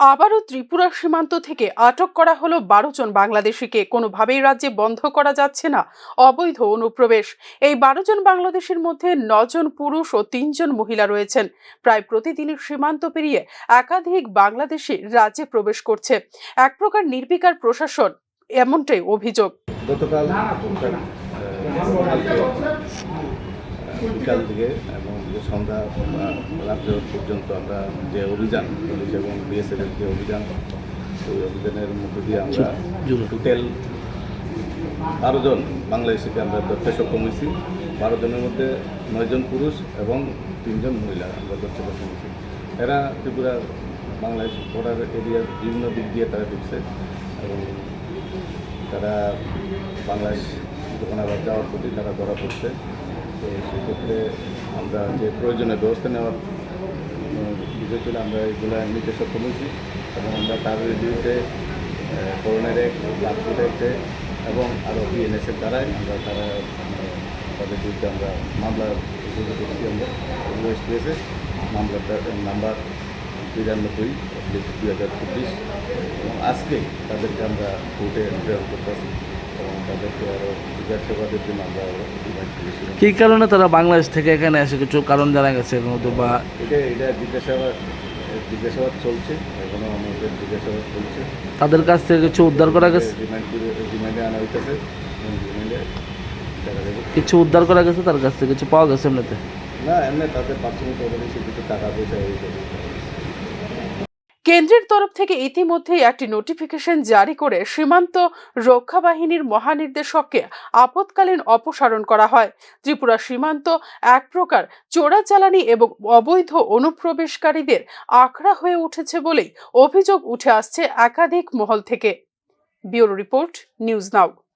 আবারও ত্রিপুরা সীমান্ত থেকে আটক করা হলো বারো জন বাংলাদেশিকে। কোনোভাবেই রাজ্যে বন্ধ করা যাচ্ছে না। অবৈধ অনুপ্রবেশ। এই বারো জন বাংলাদেশের মধ্যে নজন পুরুষ ও তিনজন মহিলা রয়েছেন। প্রায় প্রতিদিনই সীমান্ত পেরিয়ে একাধিক বাংলাদেশি রাজ্যে প্রবেশ করছে। এক প্রকার নির্বিকার প্রশাসন এমনটাই অভিযোগ। বিকাল থেকে এবং যে সন্ধ্যা রাত্রে পর্যন্ত আমরা যে অভিযান পুলিশ এবং বিএসএফ এর যে অভিযান ওই অভিযানের মধ্য দিয়ে আমরা টোটাল বারো জন বাংলাদেশিকে আমরা ধরতে সক্ষম হয়েছি। বারো জনের মধ্যে নয়জন পুরুষ এবং তিনজন মহিলা আমরা ধরতে সক্ষম হয়েছি। এরা ত্রিপুরা বাংলাদেশ বর্ডার এরিয়ার বিভিন্ন দিক দিয়ে তারা ঢুকছে এবং তারা বাংলাদেশ দোকানে আবার যাওয়ার প্রতি তারা ধরা পড়ছে। তো সেক্ষেত্রে আমরা যে প্রয়োজনীয় ব্যবস্থা নেওয়ার বিষয় আমরা এগুলো নিতে সক্ষম হয়েছি এবং আমরা তার বিরুদ্ধে করোনার এক লাভপুর একটে এবং আরও বিএনএসের দ্বারাই আমরা তারা তাদের বিরুদ্ধে আমরা মামলা করছি আমরা। ওয়েস্ট হয়েছে মামলাটার নাম্বার বিরানব্বই, দুই হাজার চব্বিশ। এবং আজকে তাদেরকে আমরা কোর্টে প্রেরণ করতেছি এবং তাদেরকে আরও জন্য আমরা করেছি কী কারণে তারা বাংলাদেশ থেকে এখানে এসে কিছু কারণ জানা গেছে এর মধ্যে বা এটা এটা জিজ্ঞাসাবাদ জিজ্ঞাসাবাদ চলছে এখনও আমাদের জিজ্ঞাসাবাদ চলছে। তাদের কাছ থেকে কিছু উদ্ধার করা গেছে? রিমান্ড আনা হইতেছে রিমান্ডে কিছু উদ্ধার করা গেছে তার কাছ থেকে? কিছু পাওয়া গেছে এমনিতে? না এমনি তাদের অবশ্যই কিছু টাকা পয়সা এই কেন্দ্রের তরফ থেকে ইতিমধ্যেই একটি নোটিফিকেশন জারি করে সীমান্ত রক্ষা বাহিনীর মহানির্দেশককে আপৎকালীন অপসারণ করা হয়। ত্রিপুরা সীমান্ত এক প্রকার চোরাচালানি এবং অবৈধ অনুপ্রবেশকারীদের আখড়া হয়ে উঠেছে বলেই অভিযোগ উঠে আসছে একাধিক মহল থেকে। Bureau report, news now.